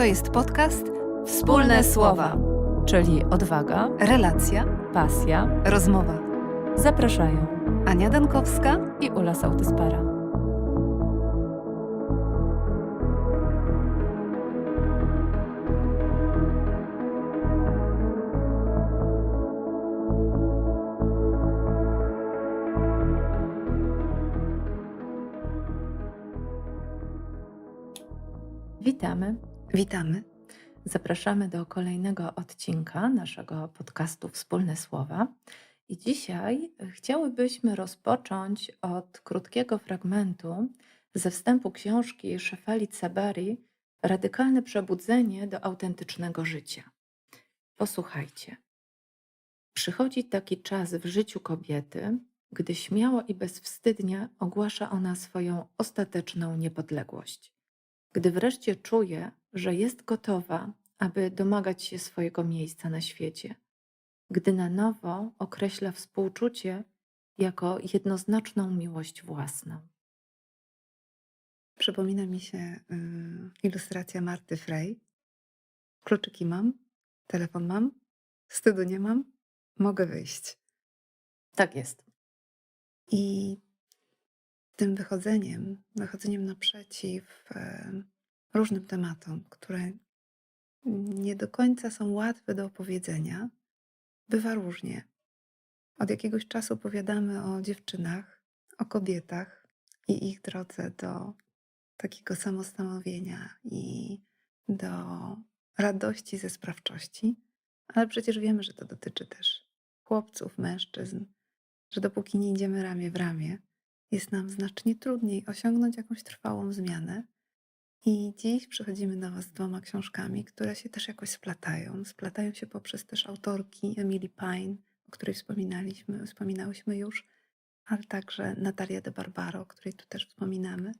To jest podcast Wspólne Słowa, czyli odwaga, relacja, pasja. rozmowa. Zapraszają Ania Dankowska i Ula Sautyspara. Zapraszamy do kolejnego odcinka naszego podcastu Wspólne Słowa. I dzisiaj chciałybyśmy rozpocząć od krótkiego fragmentu ze wstępu książki Szefali Sabari Radykalne przebudzenie do autentycznego życia. Posłuchajcie. Przychodzi taki czas w życiu kobiety, gdy śmiało i bezwstydnie ogłasza ona swoją ostateczną niepodległość. Gdy wreszcie czuje, że jest gotowa, aby domagać się swojego miejsca na świecie. Gdy na nowo określa współczucie jako jednoznaczną miłość własną. Przypomina mi się y, ilustracja Marty Frey. Kluczyki mam, telefon mam, wstydu nie mam, mogę wyjść. Tak jest. I tym wychodzeniem, wychodzeniem naprzeciw e, różnym tematom, które nie do końca są łatwe do opowiedzenia, bywa różnie. Od jakiegoś czasu opowiadamy o dziewczynach, o kobietach i ich drodze do takiego samostanowienia i do radości ze sprawczości, ale przecież wiemy, że to dotyczy też chłopców, mężczyzn, że dopóki nie idziemy ramię w ramię, jest nam znacznie trudniej osiągnąć jakąś trwałą zmianę. I dziś przychodzimy do Was z dwoma książkami, które się też jakoś splatają. Splatają się poprzez też autorki Emily Pine, o której wspominaliśmy, wspominałyśmy już, ale także Natalia de Barbaro, o której tu też wspominamy.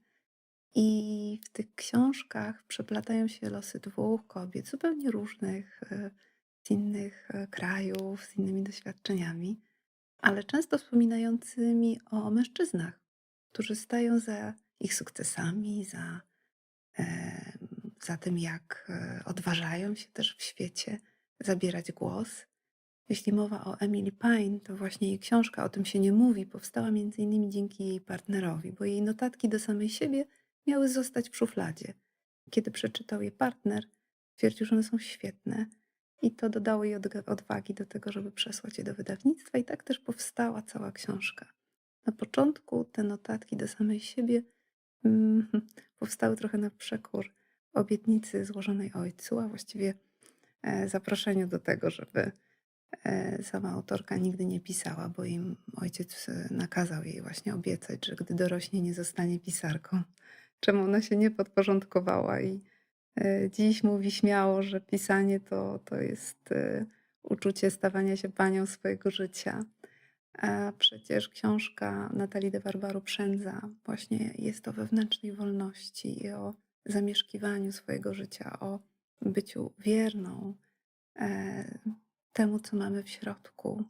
I w tych książkach przeplatają się losy dwóch kobiet zupełnie różnych, e, z innych e, krajów, z innymi doświadczeniami, ale często wspominającymi o mężczyznach, którzy stają za ich sukcesami, za, za tym, jak e, odważają się też w świecie zabierać głos. Jeśli mowa o Emily Pine, to właśnie jej książka O tym się nie mówi powstała między innymi dzięki jej partnerowi, bo jej notatki do samej siebie miały zostać w szufladzie. Kiedy przeczytał je partner, stwierdził, że one są świetne i to dodało jej odwagi do tego, żeby przesłać je do wydawnictwa i tak też powstała cała książka. Na początku te notatki do samej siebie powstały trochę na przekór obietnicy złożonej ojcu, a właściwie e, zaproszeniu do tego, żeby e, sama autorka nigdy nie pisała, bo im ojciec e, nakazał jej właśnie obiecać, że gdy dorośnie nie zostanie pisarką, czemu ona się nie podporządkowała i dziś mówi śmiało, że pisanie to, to jest uczucie stawania się panią swojego życia. A przecież książka Natalii de Barbaru Przędza właśnie jest o wewnętrznej wolności i o zamieszkiwaniu swojego życia, o byciu wierną e, temu, co mamy w środku.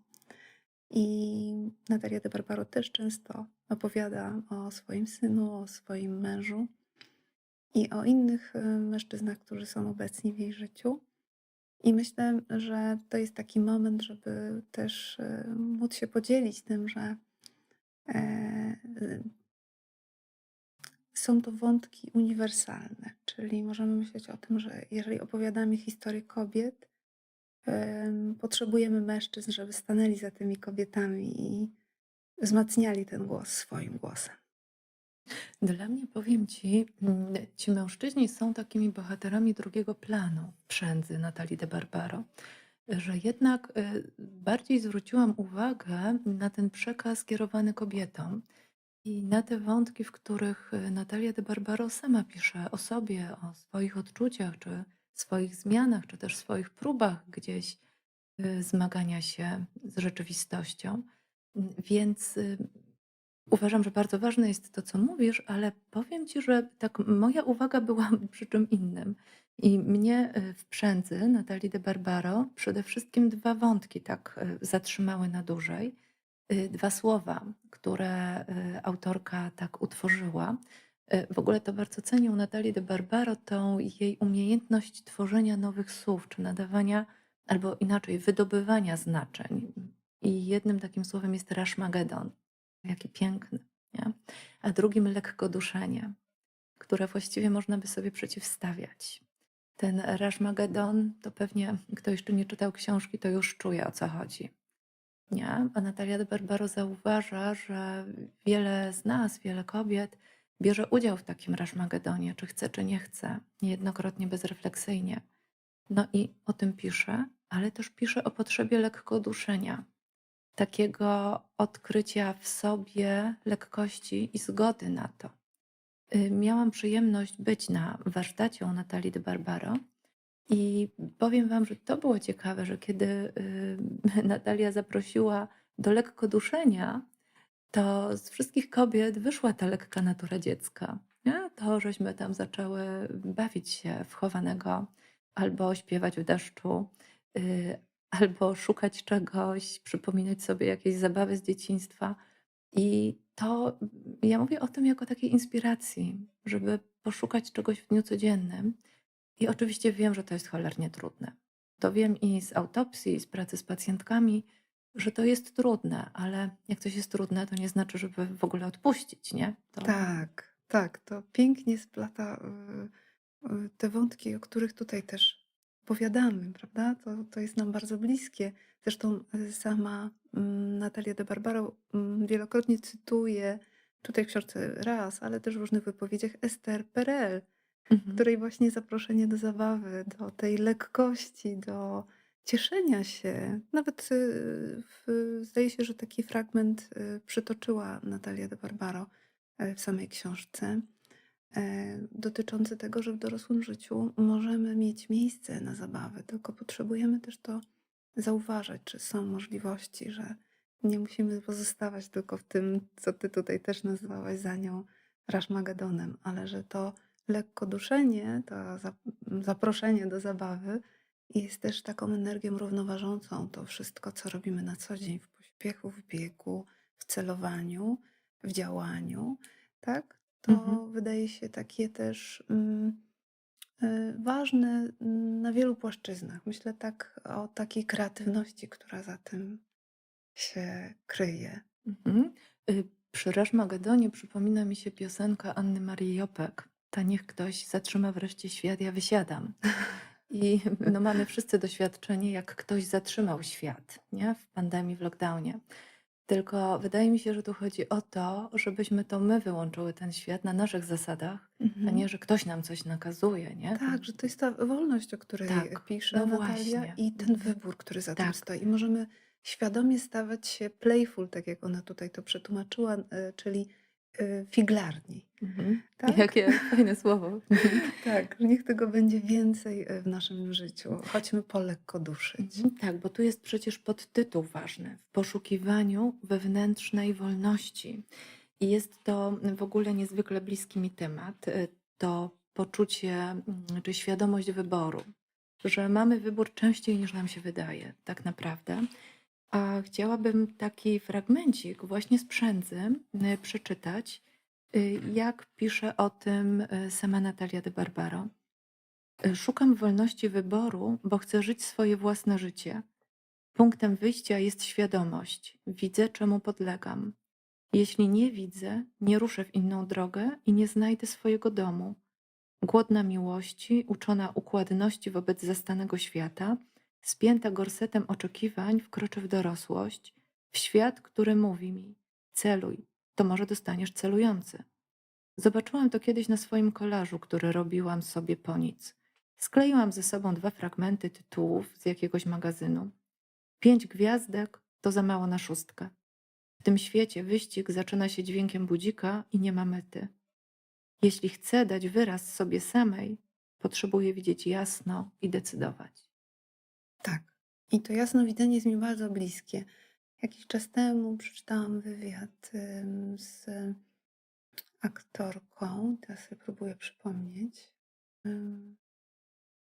I Natalia de Barbaro też często opowiada o swoim synu, o swoim mężu i o innych e, mężczyznach, którzy są obecni w jej życiu. I myślę, że to jest taki moment, żeby też e, móc się podzielić tym, że e, są to wątki uniwersalne, czyli możemy myśleć o tym, że jeżeli opowiadamy historię kobiet, em, potrzebujemy mężczyzn, żeby stanęli za tymi kobietami i wzmacniali ten głos swoim głosem. Dla mnie, powiem Ci, mm, ci mężczyźni są takimi bohaterami drugiego planu Przędzy Natalii de Barbaro, że jednak y, bardziej zwróciłam uwagę na ten przekaz kierowany kobietom i na te wątki, w których y, Natalia de Barbaro sama pisze o sobie, o swoich odczuciach, czy swoich zmianach, czy też swoich próbach gdzieś y, zmagania się z rzeczywistością. Więc Uważam, że bardzo ważne jest to, co mówisz, ale powiem ci, że tak moja uwaga była przy czym innym. I mnie y, w Przędzy Natalii de Barbaro przede wszystkim dwa wątki tak y, zatrzymały na dłużej. Y, Dwa słowa, które autorka tak utworzyła. E, W ogóle to bardzo cenię u Natalii de Barbaro tą jej umiejętność tworzenia nowych słów, czy nadawania, albo inaczej, wydobywania znaczeń. I jednym takim słowem jest Rashmagedon. Jaki piękny. Nie? A drugim lekkoduszenie, które właściwie można by sobie przeciwstawiać. Ten Rashmagedon, to pewnie kto jeszcze nie czytał książki, to już czuje o co chodzi. Nie? A Natalia de Barbaro zauważa, że wiele z nas, wiele kobiet bierze udział w takim Rashmagedonie, czy chce, czy nie chce, niejednokrotnie bezrefleksyjnie. No i o tym pisze, ale też pisze o potrzebie lekkoduszenia, takiego odkrycia w sobie lekkości i zgody na to. Y, Miałam przyjemność być na warsztacie u Natalii de Barbaro i powiem Wam, że to było ciekawe, że kiedy y, Natalia zaprosiła do lekkoduszenia, to z wszystkich kobiet wyszła ta lekka natura dziecka. Nie? To, żeśmy tam zaczęły bawić się w chowanego, albo śpiewać w deszczu, y, albo szukać czegoś, przypominać sobie jakieś zabawy z dzieciństwa. I to ja mówię o tym jako takiej inspiracji, żeby poszukać czegoś w dniu codziennym. I oczywiście wiem, że to jest cholernie trudne. To wiem i z autopsji, i z pracy z pacjentkami, że to jest trudne, ale jak coś jest trudne, to nie znaczy, żeby w ogóle odpuścić, nie? To... Tak, tak, to pięknie splata y, y, te wątki, o których tutaj też opowiadamy, prawda? To, to jest nam bardzo bliskie. Zresztą y, sama mm, Natalia de Barbaro mm, wielokrotnie cytuje, tutaj w książce raz, ale też w różnych wypowiedziach Esther Perel, Mhm. której właśnie zaproszenie do zabawy, do tej lekkości, do cieszenia się. Nawet y, w, zdaje się, że taki fragment y, przytoczyła Natalia de Barbaro w samej książce, dotyczący tego, że w dorosłym życiu możemy mieć miejsce na zabawę, tylko potrzebujemy też to zauważać, czy są możliwości, że nie musimy pozostawać tylko w tym, co ty tutaj też nazwałaś za nią Rashmagedonem, ale że to lekkoduszenie, to zap- zaproszenie do zabawy jest też taką energią równoważącą to wszystko, co robimy na co dzień w pośpiechu, w biegu, w celowaniu, w działaniu, tak? To Mhm. wydaje się takie też mm, y, ważne na wielu płaszczyznach. Myślę tak o takiej kreatywności, która za tym się kryje. Mhm. Y, Przy przypomina mi się piosenka Anny Marii Jopek. Ta niech ktoś zatrzyma wreszcie świat, ja wysiadam. I no, mamy wszyscy doświadczenie, jak ktoś zatrzymał świat nie? w pandemii, w lockdownie. Tylko wydaje mi się, że tu chodzi o to, żebyśmy to my wyłączyły ten świat na naszych zasadach, a Mhm. nie, że ktoś nam coś nakazuje. Nie? Tak, że to jest ta wolność, o której Tak, pisze no Natalia właśnie. i ten Mhm. wybór, który za tym Tak. stoi. I możemy świadomie stawać się playful, tak jak ona tutaj to przetłumaczyła, y, czyli figlarni. Mhm. Tak? Jakie fajne słowo. Tak, niech tego będzie więcej y, w naszym życiu. Chodźmy po lekko duszyć. Mhm, Tak, bo tu jest przecież podtytuł ważny w poszukiwaniu wewnętrznej wolności. I jest to w ogóle niezwykle bliski mi temat. y, To poczucie mm, czy świadomość wyboru, że mamy wybór częściej niż nam się wydaje, tak naprawdę. A chciałabym taki fragmencik właśnie z przędzy y, przeczytać, y, jak pisze o tym y, sama Natalia de Barbaro. Y, Szukam wolności wyboru, bo chcę żyć swoje własne życie. Punktem wyjścia jest świadomość. Widzę, czemu podlegam. Jeśli nie widzę, nie ruszę w inną drogę i nie znajdę swojego domu. Głodna miłości, uczona układności wobec zastanego świata, spięta gorsetem oczekiwań, wkroczę w dorosłość, w świat, który mówi mi: celuj, to może dostaniesz celujący. Zobaczyłam to kiedyś na swoim kolażu, który robiłam sobie po nic. Skleiłam ze sobą dwa fragmenty tytułów z jakiegoś magazynu. Pięć gwiazdek to za mało na szóstkę. W tym świecie wyścig zaczyna się dźwiękiem budzika i nie ma mety. Jeśli chcę dać wyraz sobie samej, potrzebuję widzieć jasno i decydować. I to jasnowidzenie jest mi bardzo bliskie. Jakiś czas temu przeczytałam wywiad z aktorką, teraz sobie próbuję przypomnieć,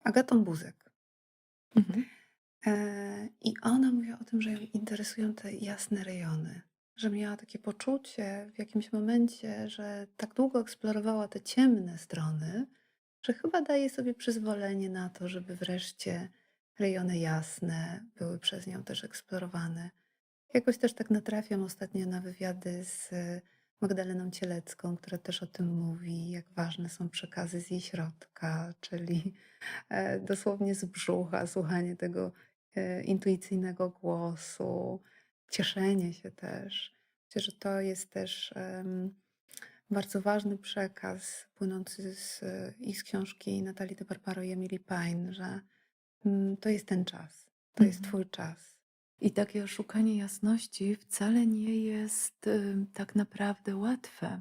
Agatą Buzek. Mhm. E, I ona mówiła o tym, że ją interesują te jasne rejony, że miała takie poczucie w jakimś momencie, że tak długo eksplorowała te ciemne strony, że chyba daje sobie przyzwolenie na to, żeby wreszcie rejony jasne były przez nią też eksplorowane. Jakoś też tak natrafiam ostatnio na wywiady z Magdaleną Cielecką, która też o tym mówi, jak ważne są przekazy z jej środka, czyli e, dosłownie z brzucha, słuchanie tego e, intuicyjnego głosu, cieszenie się też. Myślę, że to jest też bardzo ważny przekaz płynący z, i z książki Natalii de Barbaro i Emily Pine, że to jest ten czas, to jest Mhm. twój czas. I takie szukanie jasności wcale nie jest y, tak naprawdę łatwe.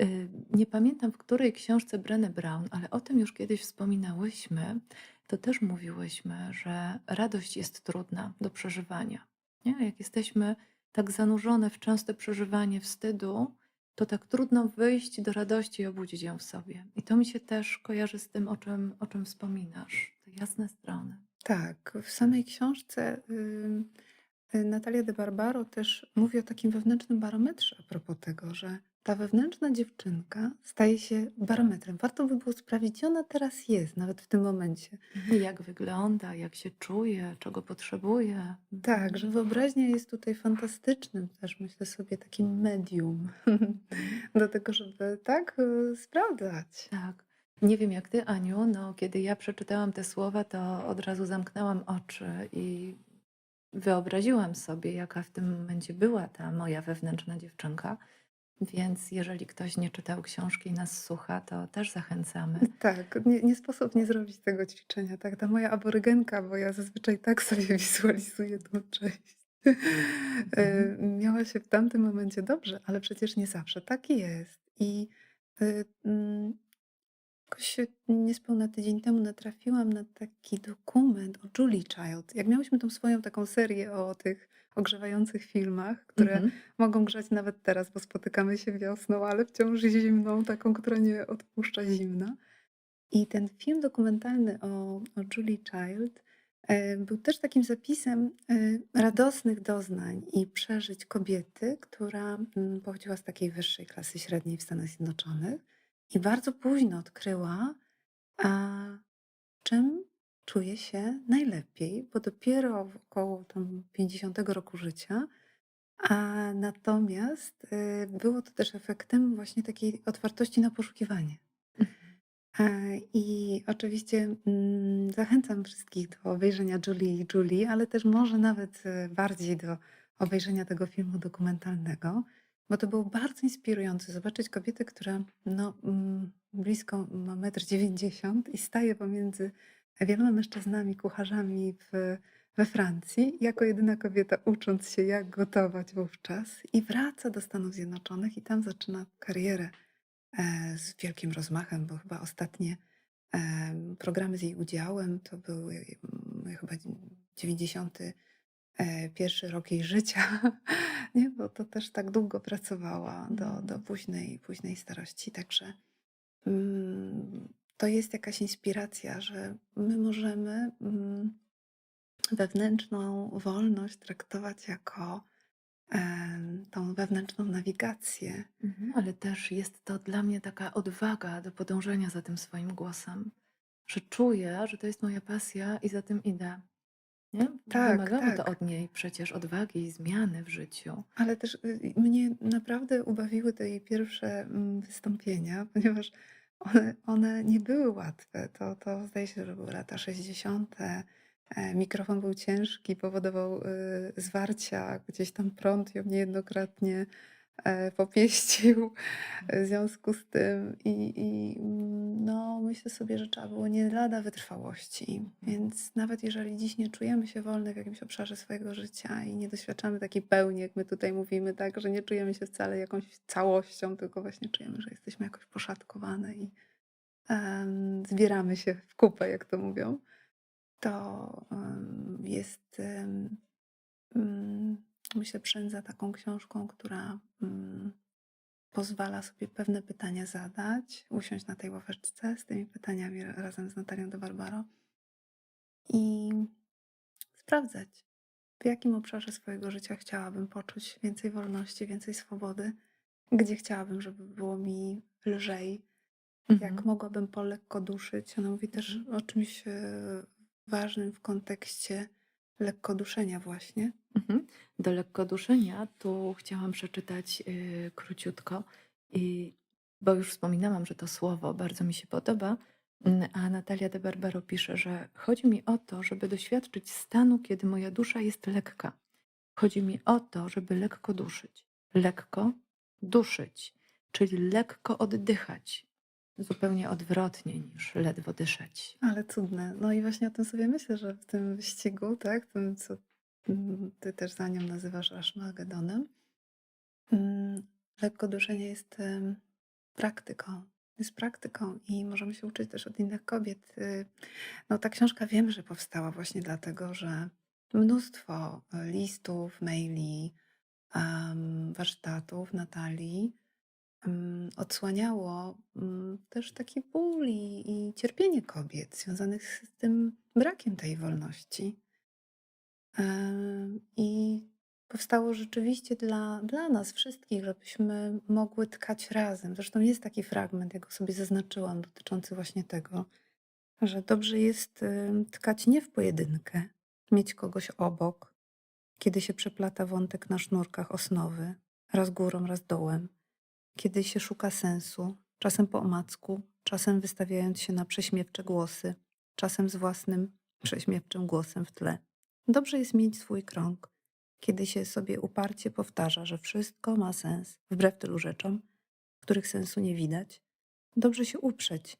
Y, Nie pamiętam w której książce Brené Brown, ale o tym już kiedyś wspominałyśmy. To też mówiłyśmy, że radość jest trudna do przeżywania. Nie? Jak jesteśmy tak zanurzone w częste przeżywanie wstydu, to tak trudno wyjść do radości i obudzić ją w sobie. I to mi się też kojarzy z tym, o czym, o czym wspominasz. Te jasne strony. Tak, w samej książce Natalia de Barbaro też mówi o takim wewnętrznym barometrze a propos tego, że ta wewnętrzna dziewczynka staje się barometrem. Warto by było sprawdzić, gdzie ona teraz jest, nawet w tym momencie. Mhm. Jak wygląda, jak się czuje, czego potrzebuje. Tak, Mhm. że wyobraźnia jest tutaj fantastycznym też, myślę sobie, takim medium Mhm. do tego, żeby tak y, sprawdzać. Tak. Nie wiem jak ty, Aniu, no kiedy ja przeczytałam te słowa, to od razu zamknęłam oczy i wyobraziłam sobie, jaka w tym momencie była ta moja wewnętrzna dziewczynka. Więc jeżeli ktoś nie czytał książki i nas słucha, to też zachęcamy. Tak, nie, nie sposób nie zrobić tego ćwiczenia. Tak, ta moja aborygenka, bo ja zazwyczaj tak sobie wizualizuję tą część. E, Mhm. Miała się w tamtym momencie dobrze, ale przecież nie zawsze tak jest. I y, mm, jakoś niespełna tydzień temu natrafiłam na taki dokument o Julie Child. Jak miałyśmy tą swoją taką serię o tych ogrzewających filmach, które Mhm. mogą grzać nawet teraz, bo spotykamy się wiosną, ale wciąż zimną, taką, która nie odpuszcza zimna. I ten film dokumentalny o, o Julie Child e, był też takim zapisem e, radosnych doznań i przeżyć kobiety, która mm, pochodziła z takiej wyższej klasy średniej w Stanach Zjednoczonych i bardzo późno odkryła, a czym czuje się najlepiej, bo dopiero w około tam 50 roku życia, a natomiast e, było to też efektem właśnie takiej otwartości na poszukiwanie. E, I oczywiście mm, zachęcam wszystkich do obejrzenia Julie i Julie, ale też może nawet e, bardziej do obejrzenia tego filmu dokumentalnego, bo to było bardzo inspirujące zobaczyć kobietę, która no, mm, blisko ma 1,90 m i staje pomiędzy wieloma mężczyznami, kucharzami w, we Francji, jako jedyna kobieta ucząc się, jak gotować wówczas, i wraca do Stanów Zjednoczonych i tam zaczyna karierę e, z wielkim rozmachem, bo chyba ostatnie e, programy z jej udziałem to były chyba 90. E, pierwszy rok jej życia, nie? bo to też tak długo pracowała do, do mm. późnej, późnej starości. Także mm, to jest jakaś inspiracja, że my możemy mm, wewnętrzną wolność traktować jako e, tą wewnętrzną nawigację. Mhm, ale też jest to dla mnie taka odwaga do podążania za tym swoim głosem, że czuję, że to jest moja pasja i za tym idę. Nie? Tak, Wymagamy to tak. od niej przecież odwagi i zmiany w życiu. Ale też y, mnie naprawdę ubawiły te jej pierwsze mm, wystąpienia, ponieważ one, one nie były łatwe. To, to zdaje się, że były lata 60. E, Mikrofon był ciężki, powodował y, zwarcia, gdzieś tam prąd ją niejednokrotnie popieścił w związku z tym. I, i no, myślę sobie, że trzeba było nie lada wytrwałości. Mhm. Więc nawet jeżeli dziś nie czujemy się wolne w jakimś obszarze swojego życia i nie doświadczamy takiej pełni, jak my tutaj mówimy, tak, że nie czujemy się wcale jakąś całością, tylko właśnie czujemy, że jesteśmy jakoś poszatkowane i em, zbieramy się w kupę, jak to mówią, to em, jest, em, myślę, przędza taką książką, która mm, pozwala sobie pewne pytania zadać, usiąść na tej ławeczce z tymi pytaniami ra- razem z Natalią de Barbaro i sprawdzać, w jakim obszarze swojego życia chciałabym poczuć więcej wolności, więcej swobody, gdzie chciałabym, żeby było mi lżej, jak Mhm. mogłabym polekko duszyć. Ona mówi też o czymś e, ważnym w kontekście lekkoduszenia właśnie. Mhm. Do lekkoduszenia tu chciałam przeczytać y, króciutko, i, bo już wspominałam, że to słowo bardzo mi się podoba, mm, a Natalia de Barbaro pisze, że chodzi mi o to, żeby doświadczyć stanu, kiedy moja dusza jest lekka. Chodzi mi o to, żeby lekko duszyć. Lekko duszyć, czyli lekko oddychać. Zupełnie odwrotnie niż ledwo dyszeć. Ale cudne. No i właśnie o tym sobie myślę, że w tym wyścigu, tak, tym, co ty też za nią nazywasz Ashmagedonem, mm, lekkoduszenie jest em, praktyką. Jest praktyką i możemy się uczyć też od innych kobiet. No ta książka wiem, że powstała właśnie dlatego, że mnóstwo listów, maili, warsztatów Natalii odsłaniało mm, też taki ból i, i cierpienie kobiet związanych z tym brakiem tej wolności. I powstało rzeczywiście dla, dla nas wszystkich, żebyśmy mogły tkać razem. Zresztą jest taki fragment, jak go sobie zaznaczyłam, dotyczący właśnie tego, że dobrze jest tkać nie w pojedynkę, mieć kogoś obok, kiedy się przeplata wątek na sznurkach osnowy, raz górą, raz dołem, kiedy się szuka sensu, czasem po omacku, czasem wystawiając się na prześmiewcze głosy, czasem z własnym prześmiewczym głosem w tle. Dobrze jest mieć swój krąg, kiedy się sobie uparcie powtarza, że wszystko ma sens, wbrew tylu rzeczom, których sensu nie widać. Dobrze się uprzeć,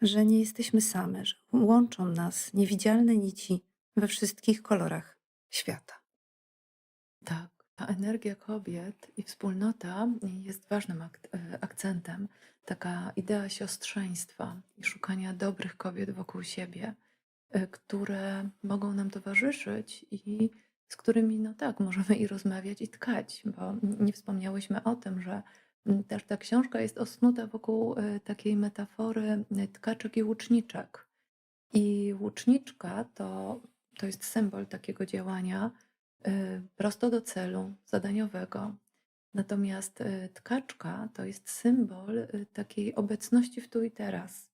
że nie jesteśmy same, że łączą nas niewidzialne nici we wszystkich kolorach świata. Ta energia kobiet i wspólnota jest ważnym ak- e, akcentem. Taka idea siostrzeństwa i szukania dobrych kobiet wokół siebie, e, które mogą nam towarzyszyć i z którymi, no tak, możemy i rozmawiać, i tkać, bo nie wspomniałyśmy o tym, że też ta książka jest osnuta wokół e, takiej metafory tkaczek i łuczniczek. I łuczniczka to, to jest symbol takiego działania prosto do celu zadaniowego. Natomiast y, tkaczka to jest symbol y, takiej obecności w tu i teraz,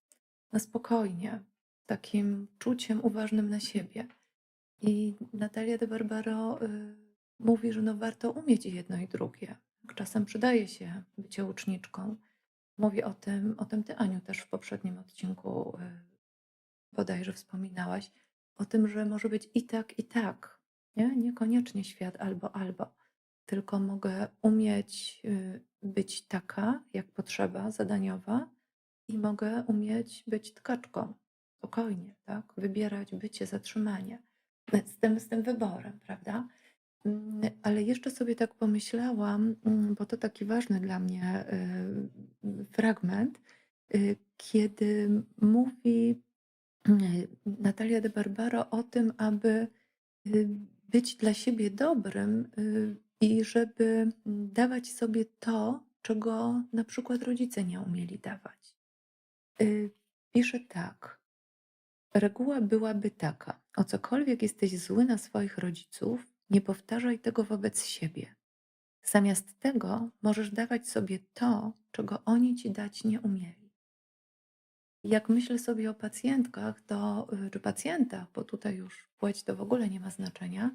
na spokojnie, takim czuciem uważnym na siebie. I Natalia de Barbaro y, mówi, że no warto umieć jedno i drugie. Czasem przydaje się bycie uczniczką. Mówi o tym, o tym ty, Aniu, też w poprzednim odcinku y, bodajże wspominałaś, o tym, że może być i tak, i tak. Nie? Niekoniecznie świat albo, albo. Tylko mogę umieć y, być taka, jak potrzeba, zadaniowa, i mogę umieć być tkaczką. Spokojnie, tak? Wybierać bycie, zatrzymanie. Z tym, z tym wyborem, prawda? Mm, Ale jeszcze sobie tak pomyślałam, mm, bo to taki ważny dla mnie y, fragment, y, kiedy mówi Natalia de Barbaro o tym, aby być dla siebie dobrym y, i żeby dawać sobie to, czego na przykład rodzice nie umieli dawać. Y, Pisze tak. Reguła byłaby taka: o cokolwiek jesteś zły na swoich rodziców, nie powtarzaj tego wobec siebie. Zamiast tego możesz dawać sobie to, czego oni ci dać nie umieli. Jak myślę sobie o pacjentkach, to, y, czy pacjentach, bo tutaj już płeć to w ogóle nie ma znaczenia,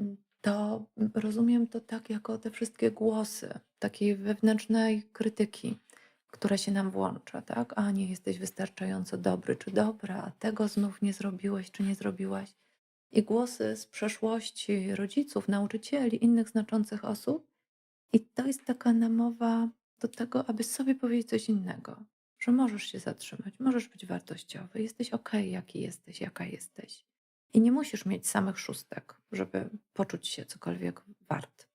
mm, to mm, rozumiem to tak jako te wszystkie głosy takiej wewnętrznej krytyki, która się nam włącza, tak? A nie jesteś wystarczająco dobry czy dobra, a tego znów nie zrobiłeś czy nie zrobiłaś. I głosy z przeszłości rodziców, nauczycieli, innych znaczących osób. I to jest taka namowa do tego, aby sobie powiedzieć coś innego, że możesz się zatrzymać, możesz być wartościowy, jesteś okej, jaki jesteś, jaka jesteś. I nie musisz mieć samych szóstek, żeby poczuć się cokolwiek wart.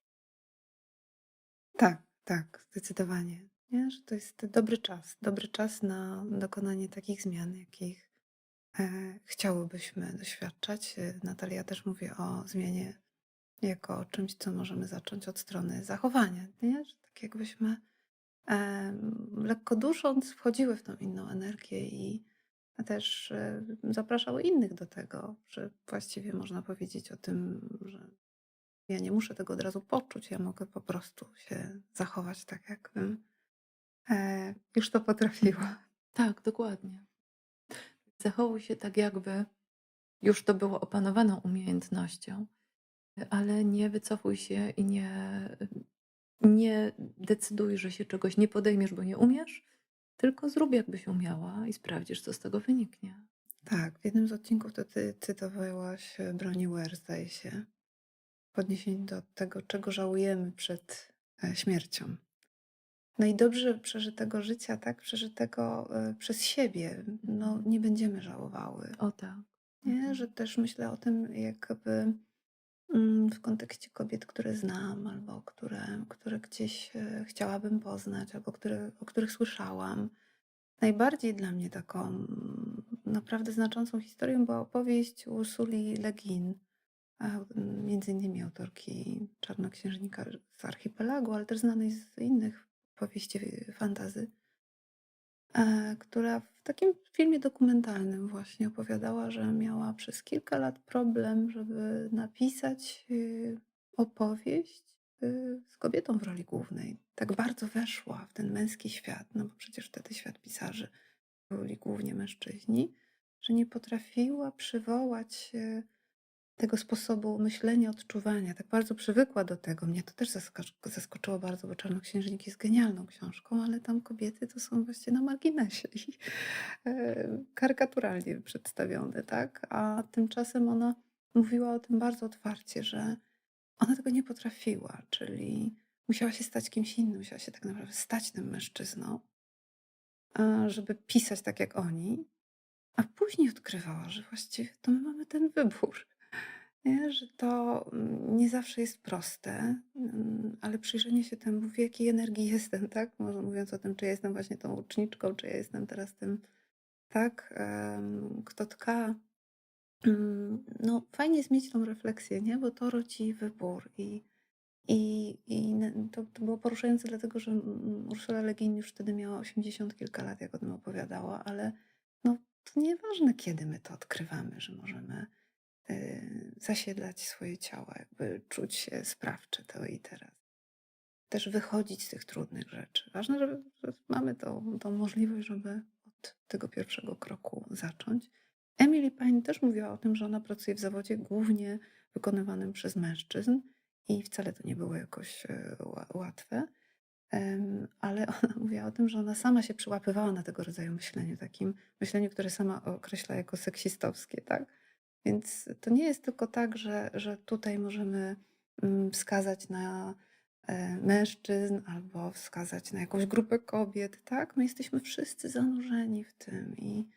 Tak, tak, zdecydowanie. Nie? Że to jest dobry czas, dobry czas na dokonanie takich zmian, jakich e, chciałybyśmy doświadczać. E, Natalia też mówi o zmianie jako o czymś, co możemy zacząć od strony zachowania. Nie? Że tak jakbyśmy lekko dusząc wchodziły w tą inną energię i też e, zapraszały innych do tego, że właściwie można powiedzieć o tym, że ja nie muszę tego od razu poczuć, ja mogę po prostu się zachować tak, jakbym e, już to potrafiła. Tak, dokładnie. Zachowuj się tak, jakby już to było opanowaną umiejętnością, ale nie wycofuj się i nie, nie decyduj, że się czegoś nie podejmiesz, bo nie umiesz, tylko zrób, jakbyś umiała i sprawdzisz, co z tego wyniknie. Tak, w jednym z odcinków to ty cytowałaś e, Broni Ware, zdaje się, w odniesieniu do tego, czego żałujemy przed e, śmiercią. No i dobrze przeżytego życia, tak, przeżytego e, przez siebie, no nie będziemy żałowały. O tak. Nie? Mhm. Że też myślę o tym jakby w kontekście kobiet, które znam, albo które, które gdzieś e, chciałabym poznać, albo które, o których słyszałam. Najbardziej dla mnie taką mm, naprawdę znaczącą historią była opowieść Ursuli Le Guin, a, mm, między innymi autorki Czarnoksiężnika z Archipelagu, ale też znanej z innych powieści fantazy e, która w takim filmie dokumentalnym właśnie opowiadała, że miała przez kilka lat problem, żeby napisać y, opowieść y, z kobietą w roli głównej. Tak bardzo weszła w ten męski świat, no bo przecież wtedy świat pisarzy byli głównie mężczyźni, że nie potrafiła przywołać y, tego sposobu myślenia, odczuwania. Tak bardzo przywykła do tego. Mnie to też zaskocz- zaskoczyło bardzo, bo Czarnoksiężnik jest genialną książką, ale tam kobiety to są właściwie na marginesie i e, karykaturalnie przedstawione, tak? A tymczasem ona mówiła o tym bardzo otwarcie, że ona tego nie potrafiła, czyli musiała się stać kimś innym, musiała się tak naprawdę stać tym mężczyzną, a żeby pisać tak jak oni, a później odkrywała, że właściwie to my mamy ten wybór. Nie? Że to mm, nie zawsze jest proste, mm, ale przyjrzenie się temu, w jakiej energii jestem, tak? Może mówiąc o tym, czy ja jestem właśnie tą uczniczką, czy ja jestem teraz tym, tak? Kto tka. Mm, No, fajnie jest mieć tą refleksję, nie? Bo to rodzi wybór i, i, i to, to było poruszające, dlatego że Ursula Le już wtedy miała 80 kilka lat, jak o tym opowiadała, ale no, to nieważne, kiedy my to odkrywamy, że możemy zasiedlać swoje ciała, jakby czuć się sprawcze to i teraz. Też wychodzić z tych trudnych rzeczy. Ważne, żeby że mamy tą, tą możliwość, żeby od tego pierwszego kroku zacząć. Emily Pine też mówiła o tym, że ona pracuje w zawodzie głównie wykonywanym przez mężczyzn i wcale to nie było jakoś ła- łatwe. Ale ona mówiła o tym, że ona sama się przyłapywała na tego rodzaju myśleniu, takim myśleniu, które sama określa jako seksistowskie, tak? Więc to nie jest tylko tak, że, że tutaj możemy mm, wskazać na e, mężczyzn albo wskazać na jakąś grupę kobiet, tak? My jesteśmy wszyscy zanurzeni w tym i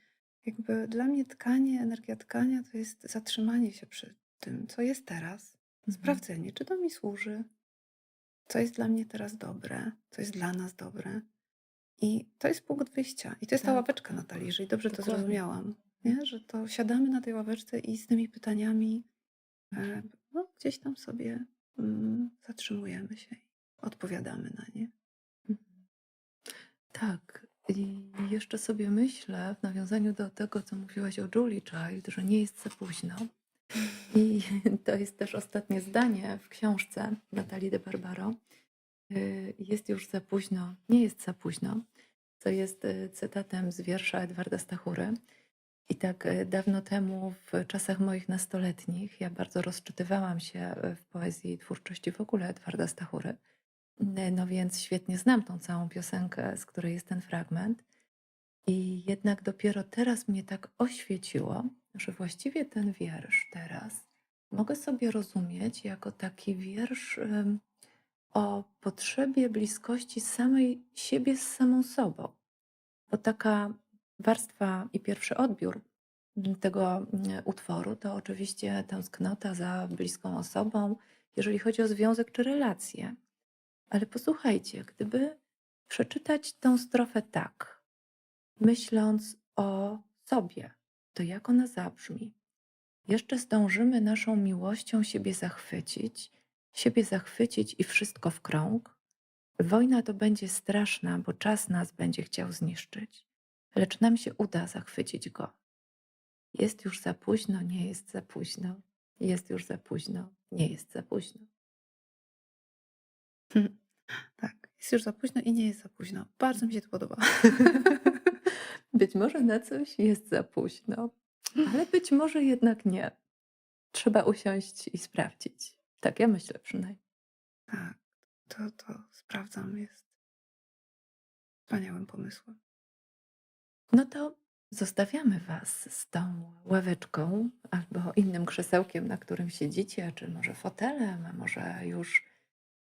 jakby dla mnie tkanie, energia tkania to jest zatrzymanie się przy tym, co jest teraz, Mhm. sprawdzenie, czy to mi służy, co jest dla mnie teraz dobre, co jest dla nas dobre. I to jest punkt wyjścia. I to jest ta Tak, ławeczka na tak. talierze. I dobrze to Dokładnie. zrozumiałam, nie? że to siadamy na tej ławeczce i z tymi pytaniami e, no, gdzieś tam sobie mm, zatrzymujemy się i odpowiadamy na nie. Mhm. Tak. I jeszcze sobie myślę, w nawiązaniu do tego, co mówiłaś o Julie Child, że nie jest za późno. I to jest też ostatnie zdanie w książce Natalii de Barbaro. Y, Jest już za późno, nie jest za późno, co jest y, cytatem z wiersza Edwarda Stachury. I tak y, dawno temu, w czasach moich nastoletnich, ja bardzo rozczytywałam się y, w poezji i twórczości w ogóle Edwarda Stachury. Y, No więc świetnie znam tą całą piosenkę, z której jest ten fragment. I jednak dopiero teraz mnie tak oświeciło, że właściwie ten wiersz teraz mogę sobie rozumieć jako taki wiersz o potrzebie bliskości samej siebie z samą sobą. Bo taka warstwa i pierwszy odbiór tego mm, utworu to oczywiście tęsknota za bliską osobą, jeżeli chodzi o związek czy relację. Ale posłuchajcie, gdyby przeczytać tę strofę tak, myśląc o sobie, to jak ona zabrzmi? Jeszcze zdążymy naszą miłością siebie zachwycić, siebie zachwycić i wszystko w krąg. Wojna to będzie straszna, bo czas nas będzie chciał zniszczyć. Lecz nam się uda zachwycić go. Jest już za późno, nie jest za późno. Jest już za późno, nie jest za późno. Tak, jest już za późno i nie jest za późno. Bardzo mi się to podoba. Być może na coś jest za późno, ale być może jednak nie. Trzeba usiąść i sprawdzić. Tak ja myślę przynajmniej. Tak, to, to sprawdzam, jest wspaniałym pomysłem. No to zostawiamy Was z tą ławeczką albo innym krzesełkiem, na którym siedzicie, czy może fotelem, a może już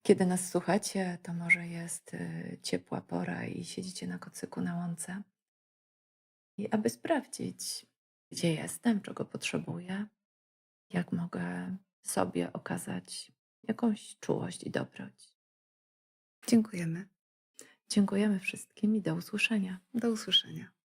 kiedy nas słuchacie, to może jest y, ciepła pora i siedzicie na kocyku na łące. I aby sprawdzić, gdzie jestem, czego potrzebuję, jak mogę sobie okazać jakąś czułość i dobroć. Dziękujemy. Dziękujemy wszystkim i do usłyszenia. Do usłyszenia.